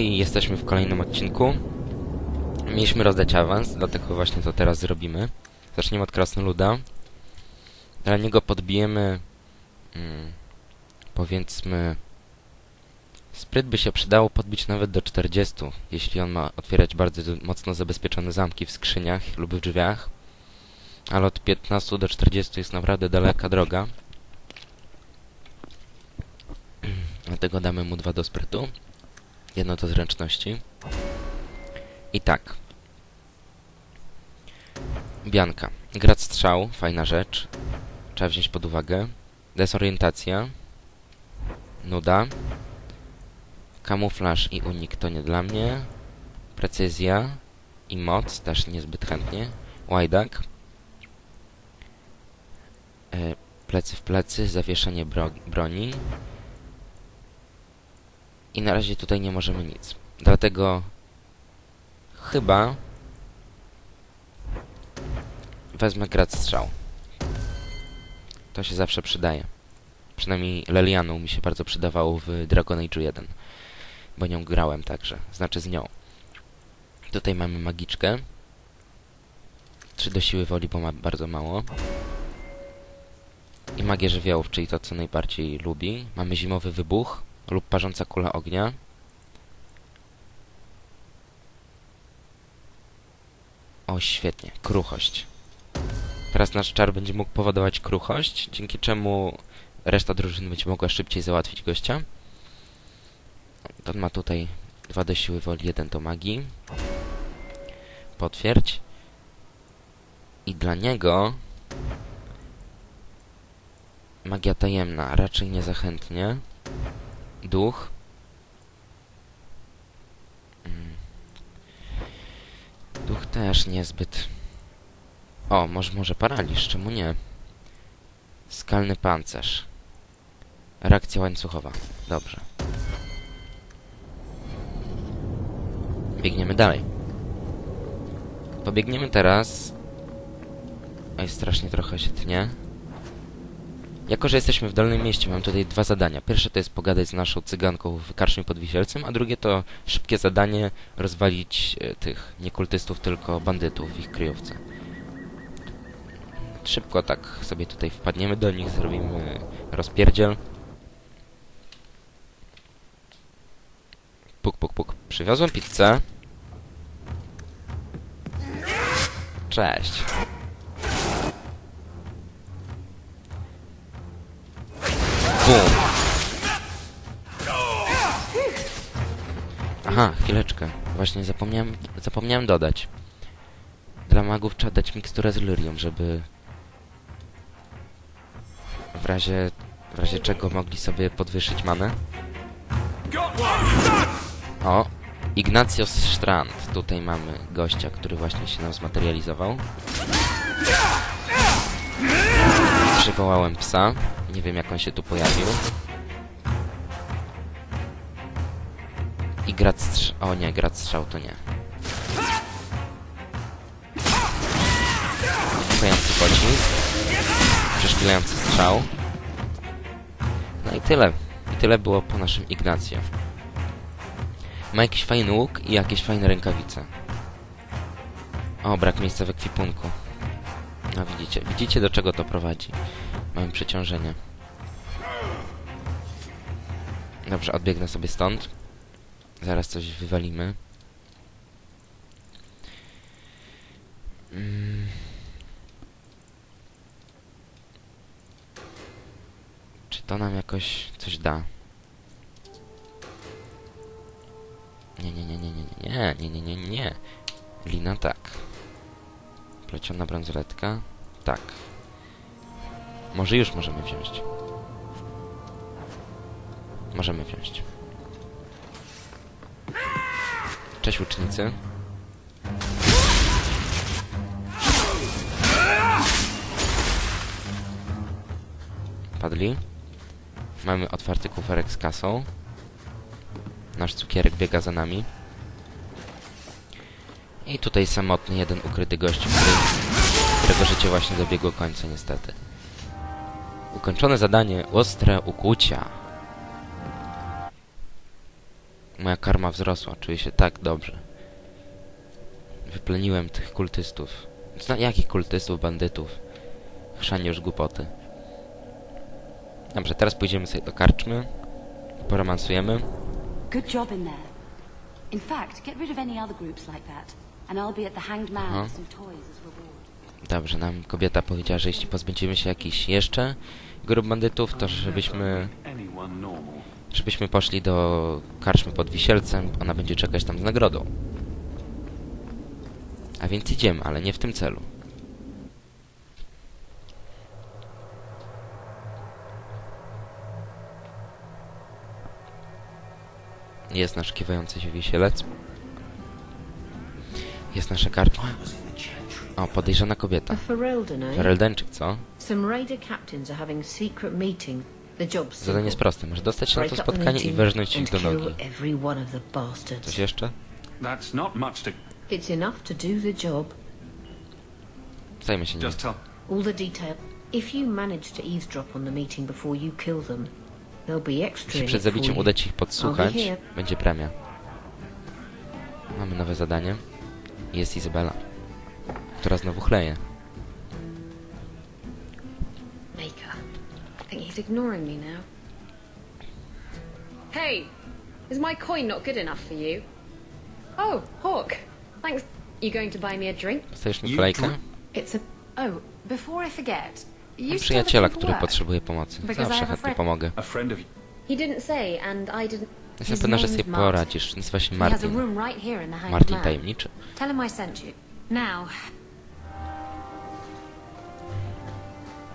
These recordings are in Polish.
i jesteśmy w kolejnym odcinku. Mieliśmy rozdać awans, dlatego właśnie to teraz zrobimy. Zaczniemy od Krasnoluda. Dla niego podbijemy... Mm, powiedzmy... Spryt by się przydało podbić nawet do 40, jeśli on ma otwierać bardzo mocno zabezpieczone zamki w skrzyniach lub w drzwiach. Ale od 15 do 40 jest naprawdę daleka droga. Dlatego damy mu dwa do sprytu. Jedno to zręczności. I tak. Bianka. Grad strzał, fajna rzecz. Trzeba wziąć pod uwagę. Desorientacja. Nuda. Kamuflaż i unik to nie dla mnie. Precyzja i moc też niezbyt chętnie. Łajdak. E, plecy w plecy, zawieszenie bro broni. I na razie tutaj nie możemy nic. Dlatego chyba wezmę grad strzał. To się zawsze przydaje. Przynajmniej Lelianu mi się bardzo przydawało w Dragon Age 1. Bo nią grałem także. Znaczy z nią. Tutaj mamy magiczkę. 3 do siły woli, bo ma bardzo mało. I magię żywiołów, czyli to co najbardziej lubi. Mamy zimowy wybuch lub parząca kula ognia. O, świetnie. Kruchość. Teraz nasz czar będzie mógł powodować kruchość, dzięki czemu reszta drużyny będzie mogła szybciej załatwić gościa. On ma tutaj dwa do siły woli, jeden do magii. Potwierdź. I dla niego magia tajemna, raczej niezachętnie. Duch. Mm. Duch też niezbyt. O, może, może paraliż, czemu nie? Skalny pancerz. Reakcja łańcuchowa. Dobrze. Biegniemy dalej. Pobiegniemy teraz... Oj, strasznie trochę się tnie. Jako, że jesteśmy w Dolnym Mieście, mam tutaj dwa zadania. Pierwsze to jest pogadać z naszą cyganką w karczmie pod Wisielcem, a drugie to szybkie zadanie rozwalić e, tych nie kultystów, tylko bandytów ich kryjówce. Szybko tak sobie tutaj wpadniemy do nich, zrobimy rozpierdziel. Puk, puk, puk. Przywiozłem pizzę. Cześć. Aha, chwileczkę. Właśnie zapomniałem, zapomniałem dodać. Dla magów trzeba dać miksturę z lyrium, żeby w razie, w razie czego mogli sobie podwyższyć manę. O, Ignatius Strand. Tutaj mamy gościa, który właśnie się nam zmaterializował. Przywołałem psa. Nie wiem, jak on się tu pojawił. I grad strzał... O nie, grad strzał to nie. Stojący pocisk. Przeszkilający strzał. No i tyle. I tyle było po naszym Ignacjo. Ma jakiś fajny łuk i jakieś fajne rękawice. O, brak miejsca w ekwipunku. No widzicie, widzicie do czego to prowadzi. Mamy przeciążenie. Dobrze, odbiegnę sobie stąd. Zaraz coś wywalimy. Mm. Czy to nam jakoś coś da? Nie, nie, nie, nie, nie, nie, nie, nie, nie, nie. Lina tak. Pleciona bransoletka. Tak. Może już możemy wziąć. Możemy wziąć. Cześć ucznicy. Padli. Mamy otwarty kuferek z kasą. Nasz cukierek biega za nami. I tutaj samotny jeden ukryty gość, który, którego życie właśnie dobiegło końca niestety. Ukończone zadanie ostre ukłucia. Moja karma wzrosła, czuję się tak dobrze. Wypleniłem tych kultystów. Zna jakich kultystów, bandytów? Chrzanie już głupoty. Dobrze, teraz pójdziemy sobie do karczmy. Poromansujemy. Good job in there. In fact, get rid of any other groups like that, and I'll be at the Hanged Man Huh? with some toys as reward. Dobrze, nam kobieta powiedziała, że jeśli pozbędziemy się jakichś jeszcze grup bandytów, to żebyśmy, żebyśmy poszli do karczmy pod Wisielcem. Ona będzie czekać tam z nagrodą. A więc idziemy, ale nie w tym celu. Jest nasz kiwający się wisielec. Jest nasza karczma. O, podejrzana kobieta. Fereldenczyk, co? Zadanie jest proste. Masz dostać się na to spotkanie i wyrżnąć ich do nogi. Coś jeszcze? That's not much to It's enough to do the job. Zajmę się nim. just tell. All the detail. If you manage to eavesdrop on the meeting before you kill them, there'll be extra Jeśli przed zabiciem uda ci ich podsłuchać, będzie premia. Mamy nowe zadanie. Jest Izabela, która znowu chleje. Maker. I think he's ignoring me now. Hey, is my coin not good enough for you? Oh, Hawk. Thanks. You going to buy me a drink? Dostajesz mi You kolejkę? It's a. Oh, before I forget, you Mam przyjaciela, który potrzebuje pomocy. Zawsze chętnie friend- pomogę. He didn't say, and I didn't. Jestem pewna, że name's sobie Martin. poradzisz. Nazywa się He has a Martin. room right here in the Hanged Martin tajemniczy. Tell him I sent you. Now,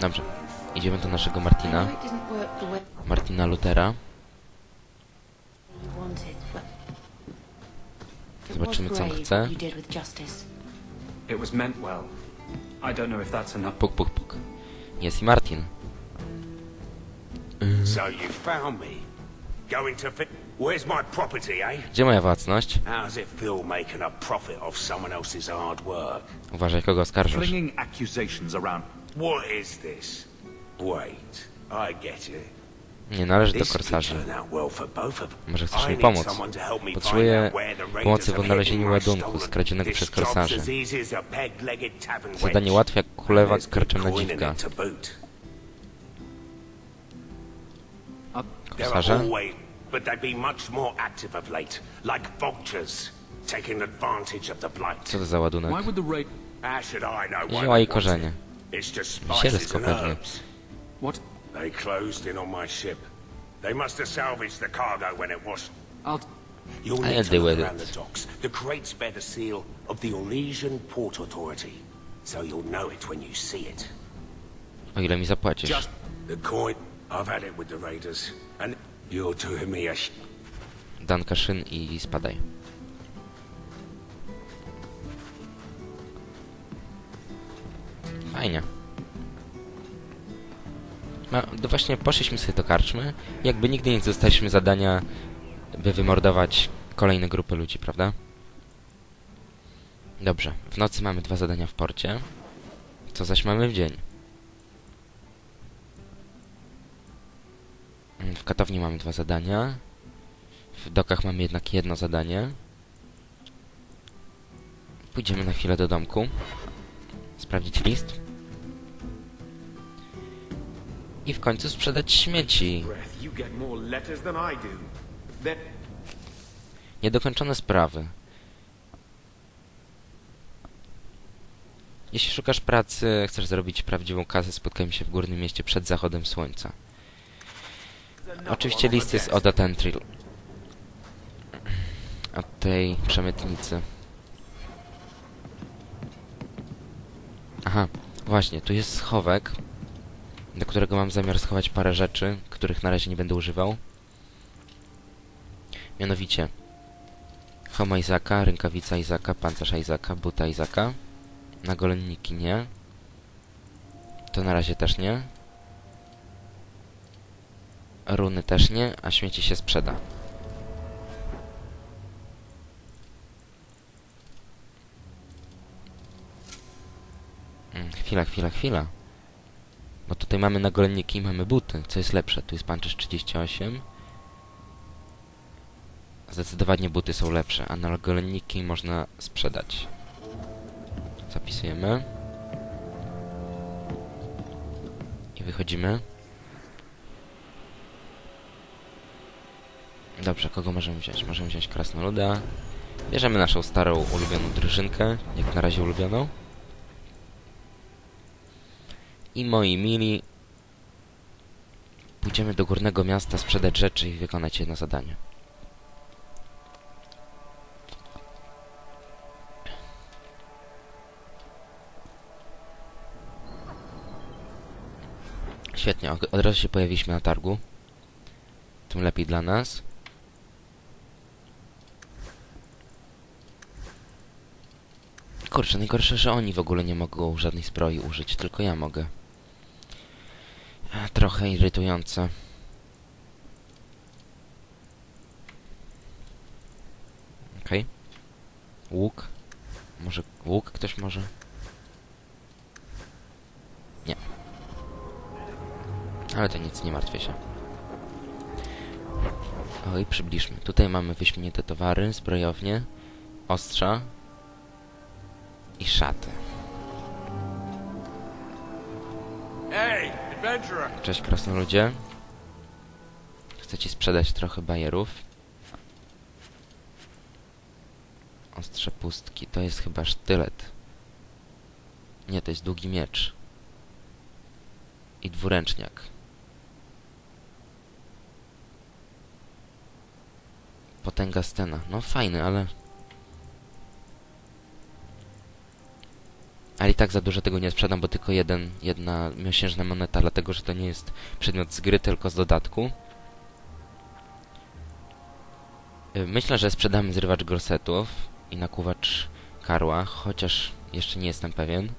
Dobrze. Idziemy do naszego Martina. Martina Lutera. Zobaczymy, co on chce. Puk, puk, puk. Jest i Martin. So you found me. Going to fi- Where's my property, eh? Gdzie moja własność? How's it feel making a profit off someone else's hard work? Uważaj, kogo oskarżasz. flinging accusations around. What is this? Wait, I get it. Nie należy do korsarzy. Może chcesz mi pomóc? Potrzebuję pomocy w odnalezieniu ładunku skradzionego przez korsarzy. Zadanie łatwe jak kulewa coin in dziwka. Korsarze? Always, but they've been much more active of late, like vultures, taking advantage of the blight. Co to za ładunek? Why would the raid? How should I know why Zioła they i korzenie. It's just spices and pewnie. herbs. What? They closed in on my ship. They must have salvaged the cargo when it was. I'll. You'll I'll need to look around the docks. The crates bear the seal of the Orlesian Port Authority, so you'll know it when you see it. O ile mi zapłacisz. Just the coin. I've had it with the raiders, and you're doing me a sh- Danka szyn i spadaj. Fajnie. No, to właśnie poszliśmy sobie do karczmy. Jakby nigdy nie dostaliśmy zadania, by wymordować kolejne grupy ludzi, prawda? Dobrze. W nocy mamy dwa zadania w porcie. Co zaś mamy w dzień? W katowni mamy dwa zadania. W dokach mamy jednak jedno zadanie. Pójdziemy na chwilę do domku. Sprawdzić list. I w końcu sprzedać śmieci. Niedokończone sprawy. Jeśli szukasz pracy, chcesz zrobić prawdziwą kasę, spotkajmy się w górnym mieście przed zachodem słońca. Oczywiście list jest od Atentril. Od tej przemytnicy. Aha, właśnie, tu jest schowek, do którego mam zamiar schować parę rzeczy, których na razie nie będę używał. Mianowicie Homa Izaka, rękawica Izaka, pancerz Izaka, buta Izaka. Nagolenniki nie. To na razie też nie. Runy też nie, a śmieci się sprzeda. Mm, Chwila, chwila, chwila. Bo tutaj mamy nagolenniki i mamy buty. Co jest lepsze? Tu jest pancerz 38. Zdecydowanie buty są lepsze, a nagoleniki można sprzedać. Zapisujemy. I wychodzimy. Dobrze, kogo możemy wziąć? Możemy wziąć Krasnoluda. Bierzemy naszą starą, ulubioną drużynkę, jak na razie ulubioną. I moi mili, pójdziemy do górnego miasta sprzedać rzeczy i wykonać jedno zadanie. Świetnie, od razu się pojawiliśmy na targu. Tym lepiej dla nas. Kurczę, najgorsze, że oni w ogóle nie mogą żadnej zbroi użyć, tylko ja mogę. Trochę irytujące. Okej. Łuk. Może łuk ktoś może? Nie. Ale to nic, nie martwię się. Oj, przybliżmy. Tutaj mamy wyśmienite towary, zbrojownie, ostrza i szaty. Cześć krasnoludzie. Chcę ci sprzedać trochę bajerów. Ostrze pustki. To jest chyba sztylet. Nie, to jest długi miecz. I dwuręczniak. Potęga scena. No fajny, ale... Ale i tak za dużo tego nie sprzedam, bo tylko jeden, jedna miesięczna moneta, dlatego że to nie jest przedmiot z gry, tylko z dodatku. Y, Myślę, że sprzedamy zrywacz gorsetów i nakuwacz karła, chociaż jeszcze nie jestem pewien.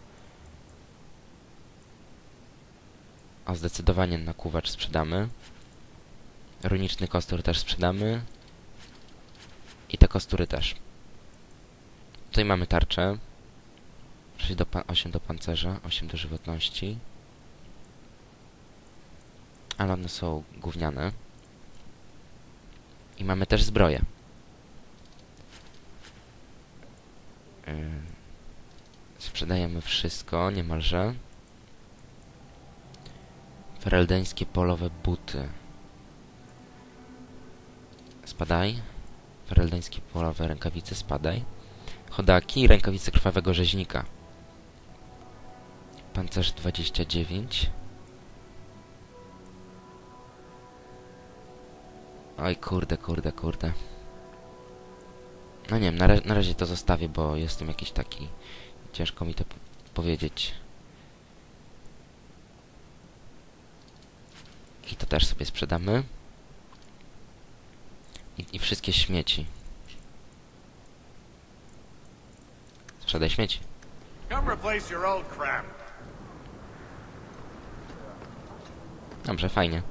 A zdecydowanie nakuwacz sprzedamy. Runiczny kostur też sprzedamy. I te kostury też. Tutaj mamy tarczę. 6 do pa- 8 do pancerza, 8 do żywotności. Ale one są gówniane. I mamy też zbroję. Yy, sprzedajemy wszystko, niemalże. Fereldeńskie polowe buty. Spadaj. Fereldeńskie polowe rękawice, spadaj. Chodaki i rękawice krwawego rzeźnika. Pancerz 29. Oj, kurde, kurde, kurde. No nie wiem, na, na razie to zostawię, bo jestem jakiś taki... Ciężko mi to powiedzieć. I to też sobie sprzedamy. I, I wszystkie śmieci. Sprzedaj śmieci. Come replace your old crap. Dobrze, fajnie.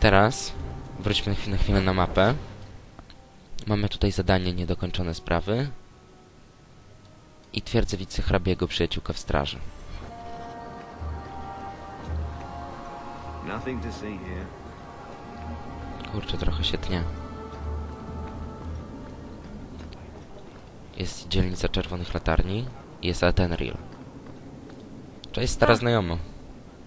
Teraz wróćmy na chwilę, na chwilę na mapę. Mamy tutaj zadanie niedokończone sprawy. I twierdzę wicehrabiego przyjaciółka w straży. Kurczę, trochę się tnie. Jest dzielnica czerwonych latarni i jest Atenril. Cześć, stara znajoma.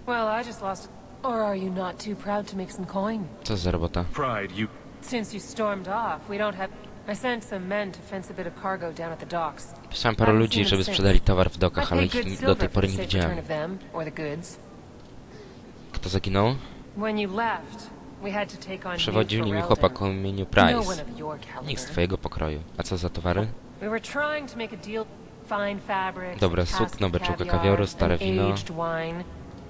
Well, I just lost. Or are you not too proud to make some coin? Co za robota? Pride, you... Since you stormed off, we don't have. I sent some men to fence a bit of cargo down at the docks. Pisałem paru ludzi, żeby sprzedali towar w dokach, ale ich do tej pory nie widziałem. Kto zaginął? When you left, we had to take on new Przewodził nimi chłopak o imieniu Price. Nikt z twojego pokroju. A co za towary? We were trying to make a deal. Fine fabrics, Dobra, sukno, caviar, kawioru, stare wino. aged wine,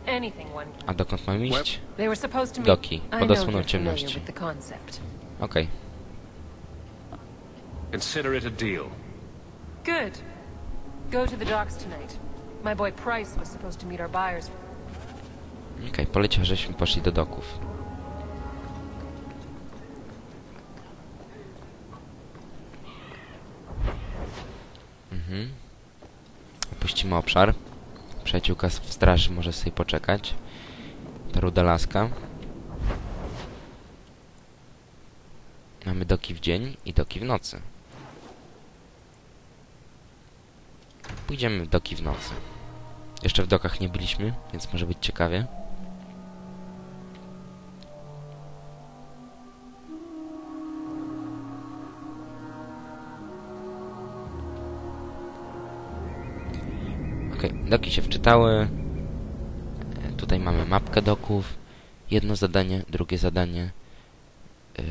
anything one. A dokąd mam iść? They were supposed to make. Doki, I pod know osłoną ciemności. with the concept. Okej. Consider it a deal. Good. Go to the docks tonight. My boy Price was supposed to meet our buyers. Okej, poleciał, żeśmy poszli do doków. Mhm. Obszar. Przyjaciółka w straży może sobie poczekać. Ta ruda laska. Mamy doki w dzień i doki w nocy. Pójdziemy w doki w nocy. Jeszcze w dokach nie byliśmy, więc może być ciekawie. Okej, doki się wczytały. E, Tutaj mamy mapkę doków. Jedno zadanie, drugie zadanie. Yy,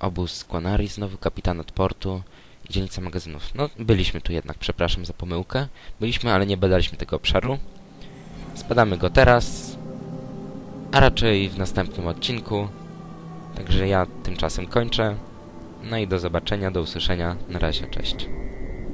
obóz Quanari, znowu kapitan od portu dzielnica magazynów. No, byliśmy tu jednak, przepraszam za pomyłkę. Byliśmy, ale nie badaliśmy tego obszaru. Spadamy go teraz, a raczej w następnym odcinku. Także ja tymczasem kończę. No i do zobaczenia, do usłyszenia. Na razie, cześć.